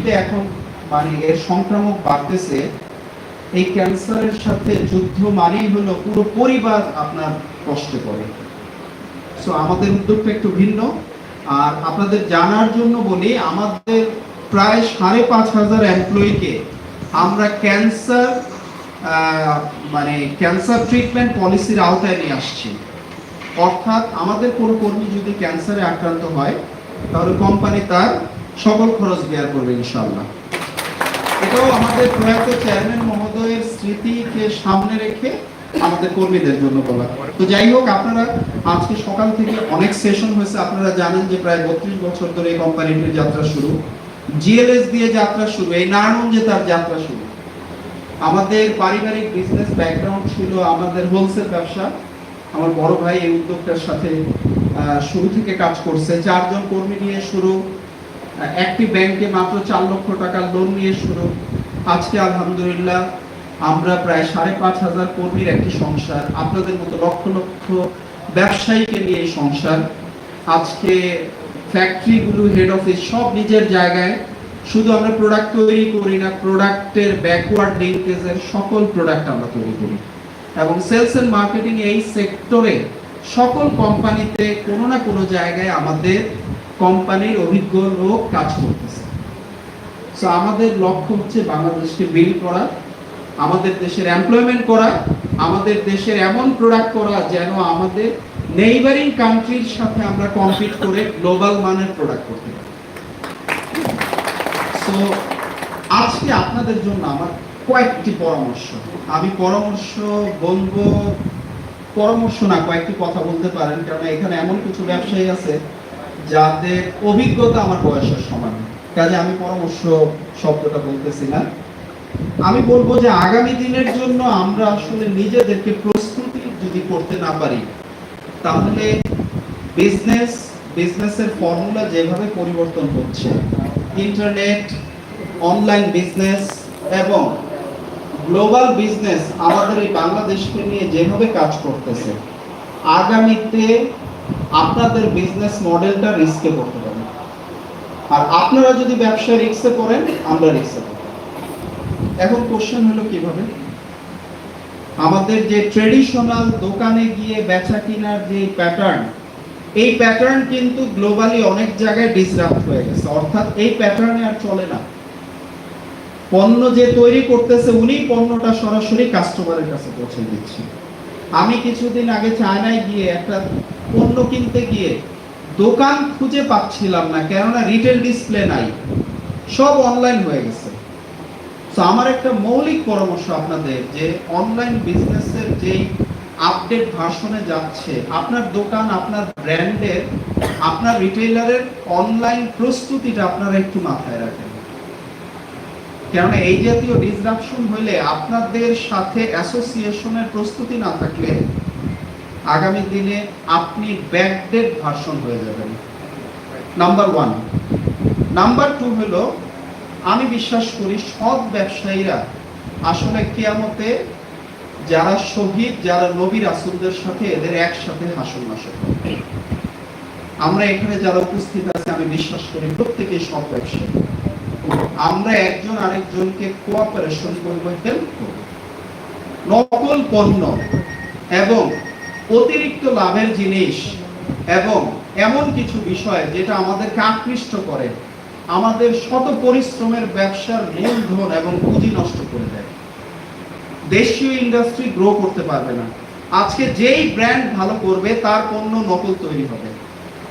পৃথিবীতে এখন মানে এর সংক্রামক বাড়তেছে, এই ক্যান্সারের সাথে যুদ্ধ মানেই হলো পুরো পরিবার আপনার কষ্টে পড়ে। সো আমাদের উদ্যোগটা একটু ভিন্ন। আর আপনাদের জানার জন্য বলি, আমাদের প্রায় সাড়ে পাঁচ হাজার এমপ্লয়িকে আমরা ক্যান্সার মানে ক্যান্সার ট্রিটমেন্ট পলিসির আওতায় নিয়ে আসছি। অর্থাৎ আমাদের কোনো কর্মী যদি ক্যান্সারে আক্রান্ত হয়, তাহলে কোম্পানি তার সকল খরচ বেয়ার করবে ইনশাল্লাহ এটাও আমাদের প্রয়াত চেয়ারম্যান মহোদয়ের স্মৃতিকে সামনে রেখে আমাদের কর্মীদের জন্য বলা। তো যাই হোক, আপনারা আজকে সকাল থেকে অনেক সেশন হয়েছে। আপনারা জানেন যে প্রায় বত্রিশ বছর ধরে এই কোম্পানিটির যাত্রা শুরু। জিএলএস দিয়ে যাত্রা শুরু, এই নারায়ণগঞ্জে তার যাত্রা শুরু। আমাদের পারিবারিক বিজনেস ব্যাকগ্রাউন্ড ছিল আমাদের হোলসেল ব্যবসা। আমার বড় ভাই এই উদ্যোগটার সাথে শুরু থেকে কাজ করছে। চারজন কর্মী নিয়ে শুরু। একটি ব্যাংকে মাত্র চার লক্ষ টাকার লোন নিয়ে শুরু। আজকে আলহামদুলিল্লাহ আমরা প্রায় সাড়ে পাঁচ হাজার কর্মীর একটি সংসার। আপনাদের মতো লক্ষ লক্ষ ব্যবসায়ীকে নিয়ে এই সংসার। আজকে ফ্যাক্টরিগুলো হেড অফিস সব নিজের জায়গায়। শুধু আমরা প্রোডাক্ট তৈরি করি না প্রোডাক্টের ব্যাকওয়ার্ড লিঙ্কেজের সকল প্রোডাক্ট আমরা তৈরি করি। এবং সেলস এন্ড মার্কেটিং এই সেক্টরে সকল কোম্পানিতে কোনো না কোনো জায়গায় আমাদের কোম্পানির অভিজ্ঞ লোক কাজ করতেছে। সো আমাদের লক্ষ্য হচ্ছে বাংলাদেশকে বিল করা, আমাদের দেশের এমপ্লয়মেন্ট করা, আমাদের দেশের এমন প্রোডাক্ট করা যেন আমাদের নেইবারিং কান্ট্রির সাথে আমরা কম্পিট করে গ্লোবাল মানের প্রোডাক্ট করতে পারি। সো আজকে আপনাদের জন্য আমার কয়েকটি পরামর্শ। আমি পরামর্শ বলব, পরামর্শ না, কয়েকটি কথা বলতে পারেন কারণ এখানে এমন কিছু ব্যবসায়ী আছে যাদের অভিজ্ঞতা আমার বয়সের সমান। কাজে আমি পরামর্শ শব্দটা বলতেছি না। আমি বলব যে আগামী দিনের জন্য আমরা আসলে নিজেদেরকে প্রস্তুতি যদি করতে না পারি, তাহলে বিজনেস বিজনেসের ফর্মুলা যেভাবে পরিবর্তন হচ্ছে ইন্টারনেট অনলাইন বিজনেস এবং গ্লোবাল বিজনেস আমাদের এই বাংলাদেশকে নিয়ে যেভাবে কাজ করতেছে, আগামীতে আপনাদের বিজনেস মডেলটা রিস্কে করতে পারেন আর আপনারা যদি ব্যবসা রিস্কে করেন আমরা রিস্কে করব এখন কোশ্চেন হলো কীভাবে? আমাদের যে ট্রেডিশনাল দোকানে গিয়ে বেচা কিনার যে প্যাটার্ন এই প্যাটার্ন কিন্তু গ্লোবালি অনেক জায়গায় ডিসরাপ্ট হয়ে গেছে। অর্থাৎ এই প্যাটার্নে আর চলে না। পণ্য যে তৈরি করতেছে উনি পণ্যটা সরাসরি কাস্টমারের কাছে পৌঁছে দিচ্ছে। আমি কিছুদিন আগে চায়নায় গিয়ে একটা পণ্য কিনতে গিয়ে দোকান খুঁজে পাচ্ছিলাম না, কেননা রিটেল ডিসপ্লে নাই। সব অনলাইন হয়ে গেছে। তো আমার একটা মৌলিক পরামর্শ আপনাদের যে অনলাইন বিজনেসের যেই আপডেট ভার্সনে যাচ্ছে, আপনার দোকান, আপনার ব্র্যান্ডের আপনার রিটেইলারের অনলাইন প্রস্তুতিটা আপনারা একটু মাথায় রাখেন। কেননা এই জাতীয় ডিসরাপশন হলে আপনাদের সাথে অ্যাসোসিয়েশনের প্রস্তুতি না থাকলে আগামী দিনে আপনি ব্যাকডেট ভার্সন হয়ে যাবেন। নাম্বার ওয়ান নাম্বার টু হলো, আমি বিশ্বাস করি সৎ ব্যবসায়ীরা আসলে কেয়ামতে যারা শহীদ, যারা নবীর রাসুলদের সাথে এদের একসাথে হাসন নাসন আমরা এখানে যারা উপস্থিত আছে, আমি বিশ্বাস করি প্রত্যেকে সৎ ব্যবসায়ী। আমরা একজন আরেকজনকে কোঅপারেশন করব হেল্প করব। নকল পণ্য এবং অতিরিক্ত লাভের জিনিস এবং এমন কিছু বিষয় যেটা আমাদেরকে আকৃষ্ট করে, আমাদের শত পরিশ্রমের ব্যবসার মূলধন এবং পুঁজি নষ্ট করে দেয়। দেশীয় ইন্ডাস্ট্রি গ্রো করতে পারবে না। আজকে যেই ব্র্যান্ড ভালো করবে, তার পণ্য নকল তৈরি হবে।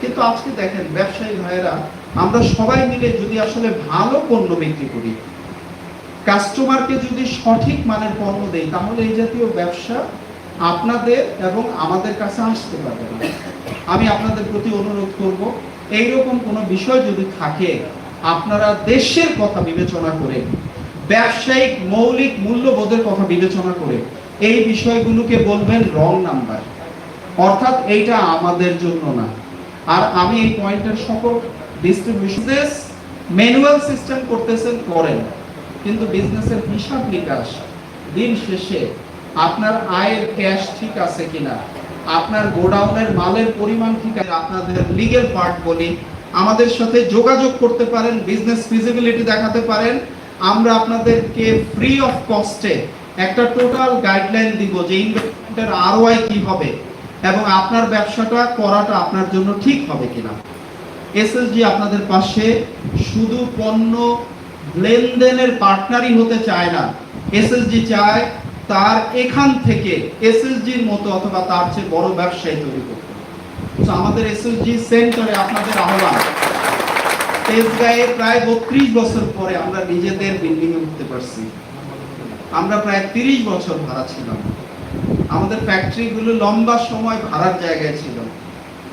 কিন্তু আজকে দেখেন, ব্যবসায়ী ভাইয়েরা আমরা সবাই মিলে যদি আসলে ভালো পণ্য বিক্রি করি কাস্টমারকে যদি সঠিক মানের পণ্য দেই, তাহলে এই জাতীয় ব্যবসা আপনাদের এবং আমাদের কাছে আসতে পারবে না। আমি আপনাদের প্রতি অনুরোধ করব, এইরকম কোনো বিষয় যদি থাকে, আপনারা দেশের কথা বিবেচনা করে, ব্যবসায়িক মৌলিক মূল্যবোধের কথা বিবেচনা করে, এই বিষয়গুলোকে বলবেন রং নাম্বার। অর্থাৎ এইটা আমাদের জন্য না। আর আমি এই পয়েন্টের সকল ডিস্ট্রিবিউশন ম্যানুয়াল সিস্টেম করতেছেন করেন, কিন্তু বিজনেসের হিসাব নিকাশ দিন শেষে আপনার আয়ের ক্যাশ ঠিক আছে কিনা, আপনার গোডাউনের মালের পরিমাণ ঠিক আছে, আপনাদের লিগেল পার্ট বলি, আমাদের সাথে যোগাযোগ করতে পারেন বিজনেস ফিজিবিলিটি দেখাতে পারেন, আমরা আপনাদেরকে ফ্রি অফ কস্টে একটা টোটাল গাইডলাইন দিব যে ইনভেস্টমেন্টের আরওআই কি হবে এবং আপনার ব্যবসাটা করাটা আপনার জন্য ঠিক হবে কিনা। এসএসজি আপনাদের পাশে। শুধু পণ্য লেনদেনের পার্টনারই হতে চায় না। এসএসজি চায় তার এখান থেকে এসএসজির মতো অথবা তার চেয়ে বড় ব্যবসায়ী তৈরি করতে। আমাদের এসএসজি সেন্টারে আপনাদের আহ্বান। তেজগাঁয়ে প্রায় বত্রিশ বছর পরে আমরা নিজেদের বিল্ডিং এ উঠতে পারছি। আমরা প্রায় তিরিশ বছর ভাড়া ছিলাম। আমাদের ফ্যাক্টরিগুলো লম্বা সময় ভাড়ার জায়গায় ছিল।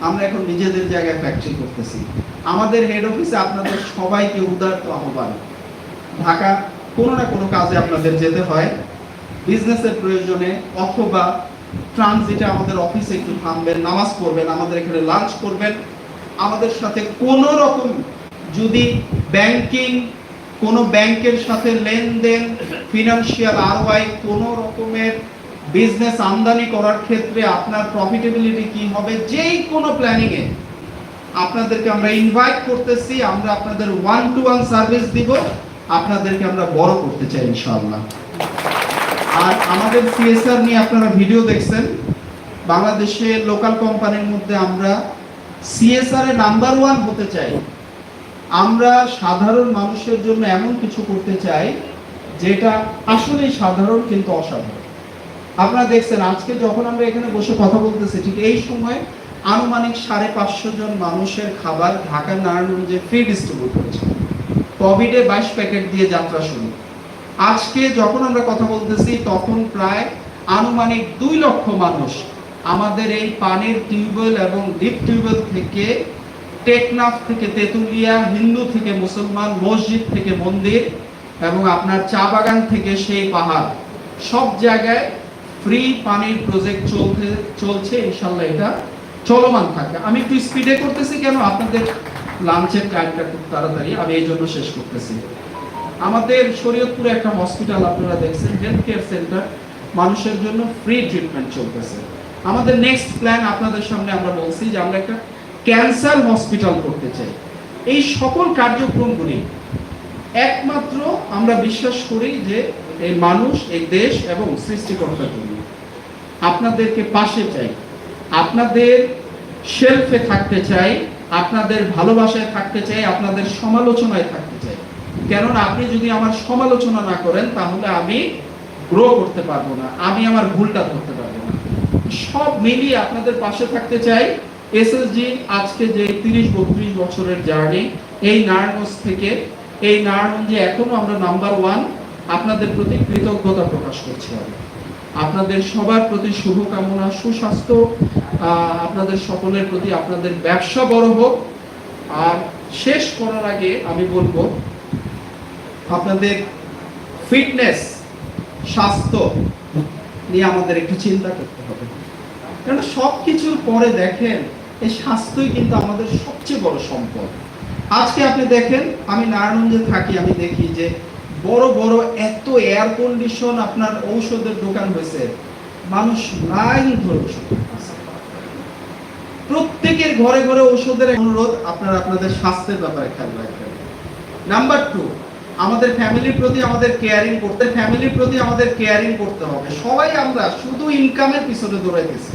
আমরা এখন নিজেদের জায়গায় ফ্যাক্টরি করতেছি। আমাদের হেড অফিসে আপনাদের সবাইকে উদারত আহ্বান। ঢাকা কোনো না কোনো কাজে আপনাদের যেতে হয়। বিজনেসের প্রয়োজনে অথবা ট্রানজিটে আমাদের অফিসে একটু থামবেন, নামাজ পড়বেন, আমাদের এখানে লাঞ্চ করবেন। আমাদের সাথে কোনো রকম যদি ব্যাংকিং কোনো ব্যাংকের সাথে লেনদেন ফিনান্সিয়াল আরওয়াই কোনো রকমের বিজনেস আমদানি করার ক্ষেত্রে আপনার প্রফিটেবিলিটি কি হবে? যেই কোনো প্ল্যানিং এ আপনাদেরকে আমরা ইনভাইট করতেছি, আমরা আপনাদের ওয়ান টু ওয়ান সার্ভিস দিব, আপনাদেরকে আমরা বড় করতে চাই ইনশাআল্লাহ। আর আমাদের সিএসআর নিয়ে আপনারা ভিডিও দেখছেন, বাংলাদেশে লোকাল কোম্পানির মধ্যে আমরা সিএসআর এ নাম্বার ওয়ান হতে চাই। আমরা সাধারণ মানুষের জন্য এমন কিছু করতে চাই, যেটা আসলেই সাধারণ কিন্তু অসাধারণ। আপনারা দেখছেন, আজকে যখন আমরা এখানে বসে কথা বলতেছি, ঠিক এই সময় আনুমানিক সাড়ে পাঁচশো জন মানুষের খাবার ঢাকা নারায়ণগঞ্জে ফ্রি ডিস্ট্রিবিউট করেছে কোভিডে বাইশ প্যাকেট দিয়ে যাত্রা শুরু। আজকে যখন আমরা কথা বলতেছি, তখন প্রায় আনুমানিক দুই লক্ষ মানুষ আমাদের এই পানির টিউবওয়েল এবং ডিপ টিউবওয়েল থেকে টেকনাফ থেকে তেতুলিয়া, হিন্দু থেকে মুসলমান, মসজিদ থেকে মন্দির এবং আপনার চা বাগান থেকে সেই পাহাড় সব জায়গায় ফ্রি পানির প্রজেক্ট চলতে, চলছে, ইনশাল্লাহ এটা চলমান থাকে আমি একটু স্পিডে করতেছি কেন? আপনাদের লাঞ্চের টাইমটা খুব তাড়াতাড়ি, আমি এই জন্য শেষ করতেছি। আমাদের শরীয়তপুরে একটা হসপিটাল আপনারা দেখছেন হেলথ কেয়ার সেন্টার মানুষের জন্য ফ্রি ট্রিটমেন্ট চলতেছে। আমাদের নেক্সট প্ল্যান আপনাদের সামনে আমরা বলছি যে আমরা একটা ক্যান্সার হসপিটাল করতে চাই। এই সকল কার্যক্রমগুলি একমাত্র আমরা বিশ্বাস করি যে এই মানুষ, এই দেশ এবং সৃষ্টিকর্তার জন্য। আপনাদেরকে পাশে চাই। আপনাদের শেলফে থাকতে চাই, আপনাদের ভালোবাসায় থাকতে চাই, আপনাদের সমালোচনায় থাকতে চাই। কেননা আপনি যদি আমার সমালোচনা না করেন, তাহলে আমি গ্রো করতে পারব না, আমি আমার ভুলটা ধরতে পারব না। সব মিলিয়ে আপনাদের পাশে থাকতে চাই। এসএসজি আজকে যে তিরিশ, বত্রিশ বছরের জার্নি, এই নারায়ণগঞ্জ থেকে, এই নারায়ণগঞ্জে এখনও আমরা নাম্বার ওয়ান আপনাদের প্রতি কৃতজ্ঞতা প্রকাশ করছি আমি। আপনাদের সবার প্রতি শুভকামনা, সুস্বাস্থ্য আপনাদের সকলের প্রতি আপনাদের ব্যবসা বড় হোক। আর শেষ করার আগে আমি বলব, আপনাদের ফিটনেস, স্বাস্থ্য নিয়ে আমাদের একটু চিন্তা করতে হবে। কারণ সব কিছুর পরে দেখেন, এই স্বাস্থ্যই কিন্তু আমাদের সবচেয়ে বড় সম্পদ। আজকে আপনি দেখেন, আমি নারায়ণগঞ্জে থাকি, আমি দেখি যে বড় বড় এত এয়ার কন্ডিশন আপনার ঔষধের দোকান হয়েছে। মানুষ লাইন ধরে প্রত্যেকের ঘরে ঘরে ওষুধের অনুরোধ, আপনারা আপনাদের স্বাস্থ্যের ব্যাপারে খেয়াল রাখবেন। নাম্বার টু আমাদের ফ্যামিলির প্রতি আমাদের কেয়ারিং করতে ফ্যামিলির প্রতি আমাদের কেয়ারিং করতে হবে। সবাই আমরা শুধু ইনকামের পিছনে দৌড়াইতেছি।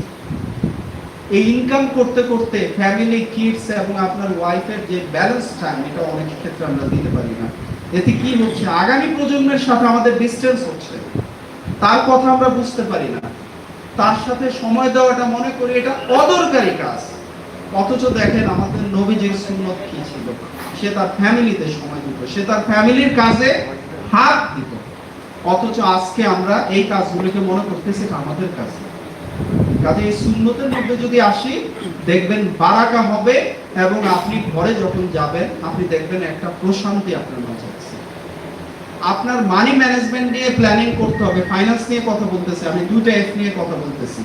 এই ইনকাম করতে করতে ফ্যামিলি কিডস এবং আপনার ওয়াইফের যে ব্যালেন্স টাইম এটা অনেক ক্ষেত্রে আমরা দিতে পারি না। এতে কি হচ্ছে? আগামী প্রজন্মের সাথে আমাদের ডিস্টেন্স হচ্ছে। তার কথা আমরা বুঝতে পারি না। তার সাথে সময় দেওয়াটা মনে করি এটা অদরকারি কাজ। অথচ দেখেন আমাদের নবীজির সুন্নত কি ছিল? সে তার ফ্যামিলিতে সময় দিত। সে তার ফ্যামিলির কাজে হাত দিত। অথচ আজকে আমরা এই কাজগুলোকে মনে করতেছি আমাদের কাজ। কাজে এই সুন্নতের মধ্যে যদি আসি, দেখবেন বারাকা হবে এবং আপনি ঘরে যখন যাবেন, আপনি দেখবেন একটা প্রশান্তি আপনার আপনার মানি ম্যানেজমেন্ট নিয়ে প্ল্যানিং করতে হবে। ফাইন্যান্স নিয়ে কথা বলতেছি, আমি দুটো এফ নিয়ে কথা বলতেছি।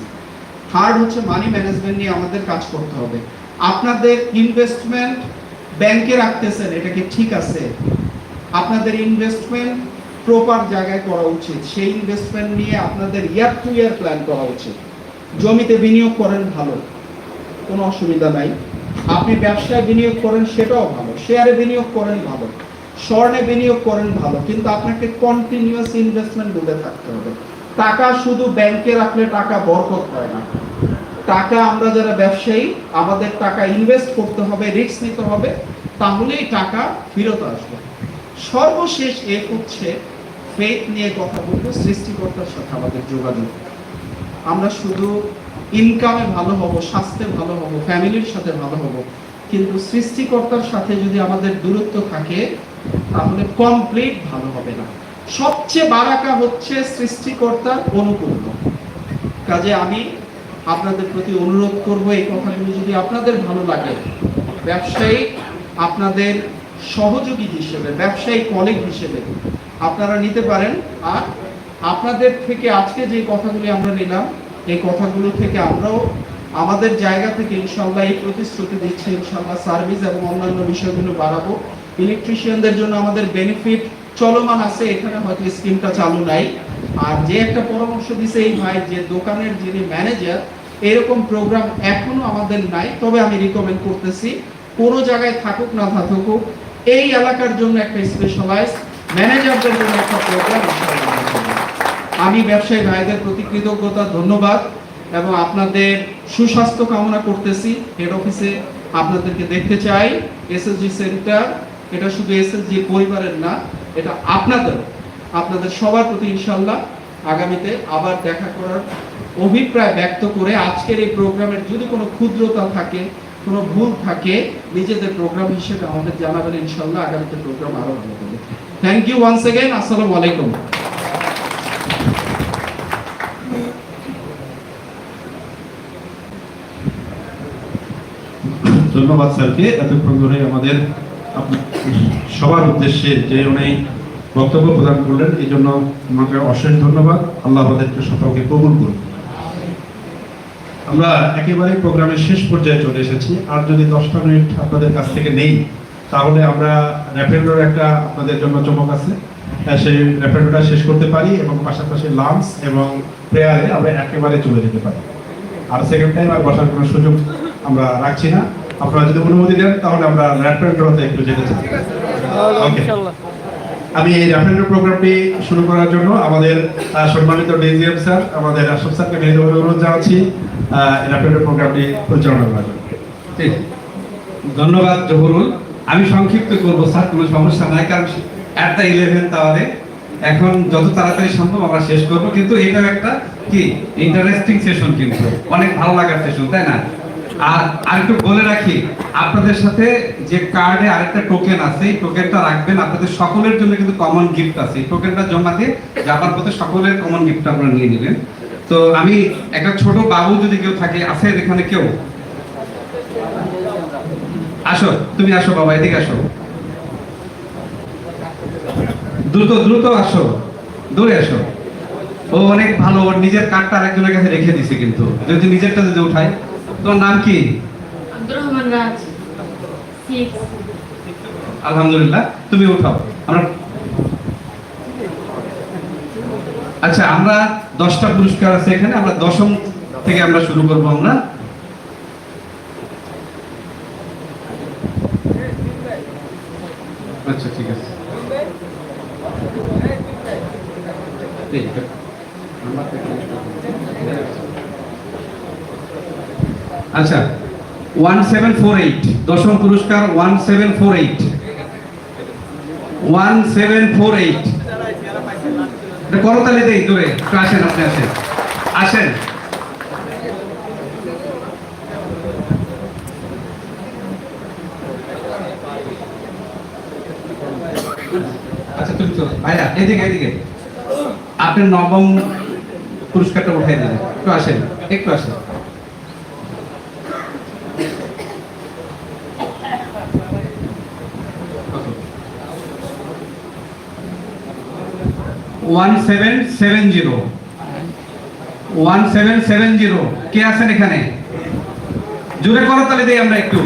থার্ড হচ্ছে মানি ম্যানেজমেন্ট নিয়ে আমাদের কাজ করতে হবে। আপনাদের ইনভেস্টমেন্ট ব্যাংকে রাখতেছেন, এটা কি ঠিক আছে? আপনাদের ইনভেস্টমেন্ট প্রপার জায়গায় করা উচিত। সেই ইনভেস্টমেন্ট নিয়ে আপনাদের ইয়ার টু ইয়ার প্ল্যান করা উচিত। জমিতে বিনিয়োগ করেন ভালো, কোনো অসুবিধা নাই। আপনি ব্যবসায় বিনিয়োগ করেন, সেটাও ভালো। শেয়ারে বিনিয়োগ করেন ভালো। স্বর্ণে বিনিয়োগ করেন ভালো, কিন্তু আপনাকে কন্টিনিউয়াস ইনভেস্টমেন্ট ডুবে থাকতে হবে। টাকা শুধু ব্যাংকে রাখলে টাকা বরকত হয় না। টাকা আমরা যারা ব্যবসায়ী, আমাদের টাকা ইনভেস্ট করতে হবে রিস্ক নিতে হবে, তাহলেই টাকা ফেরত আসবে। সর্বশেষ এক হচ্ছে ফেথ নিয়ে কথা বলব, সৃষ্টিকর্তার সাথে আমাদের যোগাযোগ। আমরা শুধু ইনকামে ভালো হব, স্বাস্থ্যে ভালো হব ফ্যামিলির সাথে ভালো হব, কিন্তু সৃষ্টিকর্তার সাথে যদি আমাদের দূরত্ব থাকে তাহলে কমপ্লিট ভালো হবে না। সবচেয়ে বারাকা হচ্ছে সৃষ্টিকর্তার অনুকূল্য। কাজে আমি আপনাদের প্রতি অনুরোধ করব, এই কথাগুলো যদি আপনাদের ভালো লাগে, ব্যবসায়ী আপনাদের সহযোগী হিসেবে, ব্যবসায়ী কলিগ হিসেবে আপনারা নিতে পারেন। আর আপনাদের থেকে আজকে যে কথাগুলি আমরা নিলাম, এই কথাগুলো থেকে আমরাও আমাদের জায়গা থেকে ইনশাল্লাহ এই প্রতিশ্রুতি দিচ্ছি ইনশাল্লাহ সার্ভিস এবং অন্যান্য বিষয়গুলো বাড়াবো। ইলেকট্রিশিয়ানদের জন্য আমাদের বেনিফিট চলমান আছে, এখানে হয়তো স্কিমটা চালু নাই। আর যে একটা পরামর্শ দিছে এই ভাই যে দোকানের যিনি ম্যানেজার এরকম প্রোগ্রাম এখনও আমাদের নাই, তবে আমি রিকমেন্ড করতেছি, কোনো জায়গায় থাকুক না থাকুক, এই এলাকার জন্য একটা স্পেশালাইজ ম্যানেজারদের জন্য একটা প্রোগ্রাম আমি ব্যবসায়ী ভাইদের প্রতি কৃতজ্ঞতা, ধন্যবাদ, এবং আপনাদের সুস্বাস্থ্য কামনা করতেছি। হেড অফিসে আপনাদেরকে দেখতে চাই এসএসজি সেন্টার এটা শুধু এসএসজি পরিবারের না, এটা আপনাদের আপনাদের সবার প্রতি ইনশাল্লাহ আগামীতে আবার দেখা করার অভিপ্রায় ব্যক্ত করে আজকের এই প্রোগ্রামের যদি কোনো ক্ষুদ্রতা থাকে, কোনো ভুল থাকে, নিজেদের প্রোগ্রাম হিসেবে আমাদের জানাবেন ইনশাল্লাহ আগামীতে প্রোগ্রাম আরও ভালো হবে। থ্যাংক ইউ ওয়ান্স এগেন আসসালামু আলাইকুম। ধন্যবাদ স্যারকে, এতক্ষণ ধরে আমাদের সবার উদ্দেশ্যে যে উনি বক্তব্য প্রদান করলেন এই জন্য আমাকে অশেষ ধন্যবাদ। আল্লাহ আমাদেরকে সকলকে কবুল করুন। আমরা একেবারে প্রোগ্রামের শেষ পর্যায়ে চলে এসেছি। আর যদি দশটা মিনিট আপনাদের কাছ থেকে নেই তাহলে আমরা র্যাপিডোর একটা আপনাদের জন্য চমক আছে। আহ, সেই র্যাপিডোটা শেষ করতে পারি এবং পাশাপাশি লাঞ্চ এবং প্রেয়ারে আমরা একেবারে চলে যেতে পারি। আর সেকেন্ড টাইম আর বসার কোনো সুযোগ আমরা রাখছি না। আপনারা যদি অনুমতি দেন তাহলে আমরা র্যাপিডোতে একটু যেতে চাই। আমি এই র্যাপিডো প্রোগ্রামটি শুরু করার জন্য আমাদের সম্মানিত ডিজিএম স্যার আমাদের আশফ স্যারকে বিনীতভাবে অনুরোধ জানাচ্ছি র্যাপিডো প্রোগ্রামটি পরিচালনা করার জন্য। ধন্যবাদ জহুরুল। আমি সংক্ষিপ্ত করব স্যার কোনো সমস্যা নাই কারণ অ্যাট দ্য ইলেভেন্থ আওয়ারে এখন যত তাড়াতাড়ি সম্ভব আমরা শেষ করব কিন্তু এটাও একটা কি ইন্টারেস্টিং সেশন কিন্তু। অনেক ভালো লাগার সেশন তাই না? আর আরেকটু বলে রাখি, আপনাদের সাথে যে কার্ডে আরেকটা টোকেন আছে, এই টোকেনটা রাখবেন। আপনাদের সকলের জন্য কিন্তু কমন গিফট আছে। এই টোকেনটা জমা দিয়ে যাবার পথে সকলের কমন গিফট আপনারা নিয়ে নেবেন। তো আমি একটা ছোট বাবু যদি কেউ থাকে, আছে এখানে কেউ? আসো, তুমি আসো বাবা, এদিকে আসো। দ্রুত দ্রুত আসো। দূরে আসো। ও অনেক ভালো, ওর নিজের কার্ডটা আরেকজনের কাছে রেখে দিছে কিন্তু। যদি নিজেরটা যদি উঠাই তোমার নাম কি? আব্দুর রহমান রাজ। আলহামদুলিল্লাহ তুমি উঠাও। আমরা আচ্ছা আমরা দশটা পুরস্কার আছে এখানে আমরা দশম থেকে আমরা শুরু করব আমরা। আচ্ছা ঠিক আছে। এই, আচ্ছা ওয়ান সেভেন ফোর এইট দশম পুরস্কার one seven four eight one seven four eight দেই দূরে আসেন, আপনি আসেন। আসেন। আচ্ছা তুমি চলো ভাইয়া এদিকে আপনার নবম পুরস্কারটা উঠাই দেবেন একটু আসেন একটু আসেন। One seven seven zero one seven seven zero কে আছেন এখানে? জোরে তাহলে দিই আমরা একটু।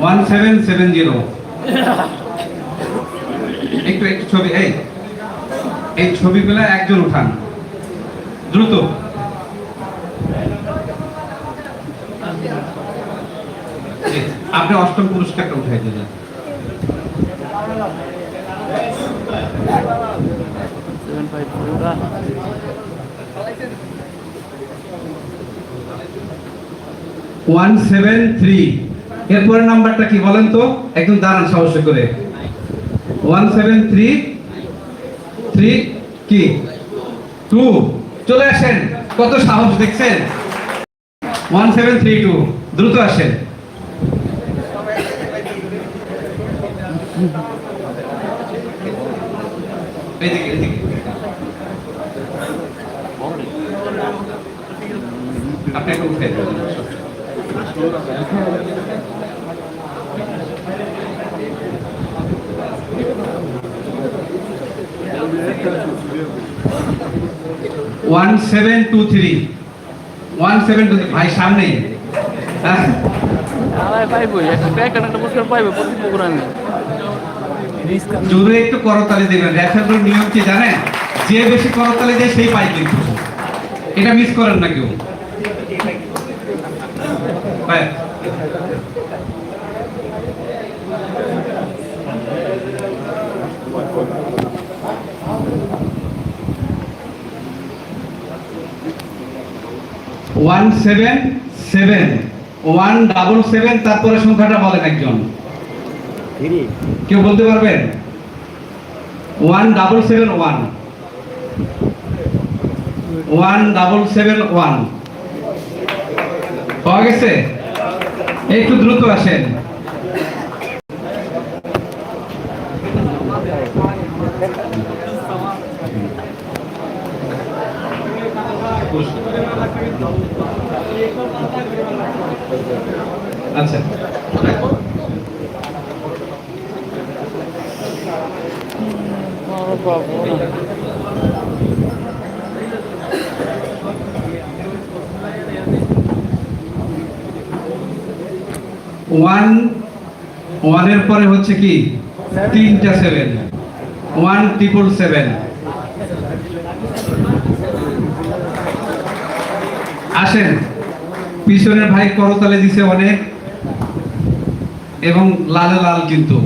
ওয়ান সেভেন সেভেন জিরো একটু একটু ছবি, এই এই ছবিগুলো একজন উঠান। দ্রুত। আপনি অষ্টম পুরস্কারটা উঠাই দিলেন। One seven three. এরপরের নাম্বারটা কি বলেন তো? একদম দাঁড়ান সাহস করে। One seven three. থ্রি কি? টু। চলে আসেন। কত সাহস দেখছেন? One seven three two. দ্রুত আসেন। এদিকে এদিকে। One seven two three one seven two ভাই সামনে। হ্যাঁ, আড়াই পাইবো একটা পুরস্কার পাইবো প্রতি প্রোগ্রামে জোরে একটু করতালি দেবেন, রেফারের নিয়ম কি জানেন? যে বেশি করতালি দেয় সেই পাই কিন্তু এটা মিস করেন না কেউ? One seven seven one double seven তারপরে সংখ্যাটা বলেন একজন। কেউ বলতে পারবেন one double seven one. One double seven one. পাওয়া গেছে? একটু দ্রুত আসেন। আচ্ছা। ওয়ান ওয়ানের পরে হচ্ছে কি? তিনটা সেভেন ওয়ান ট্রিপল সেভেন আসেন। পিছনের ভাই করতালে দিছে অনেক। এবং লালে লাল কিন্তু।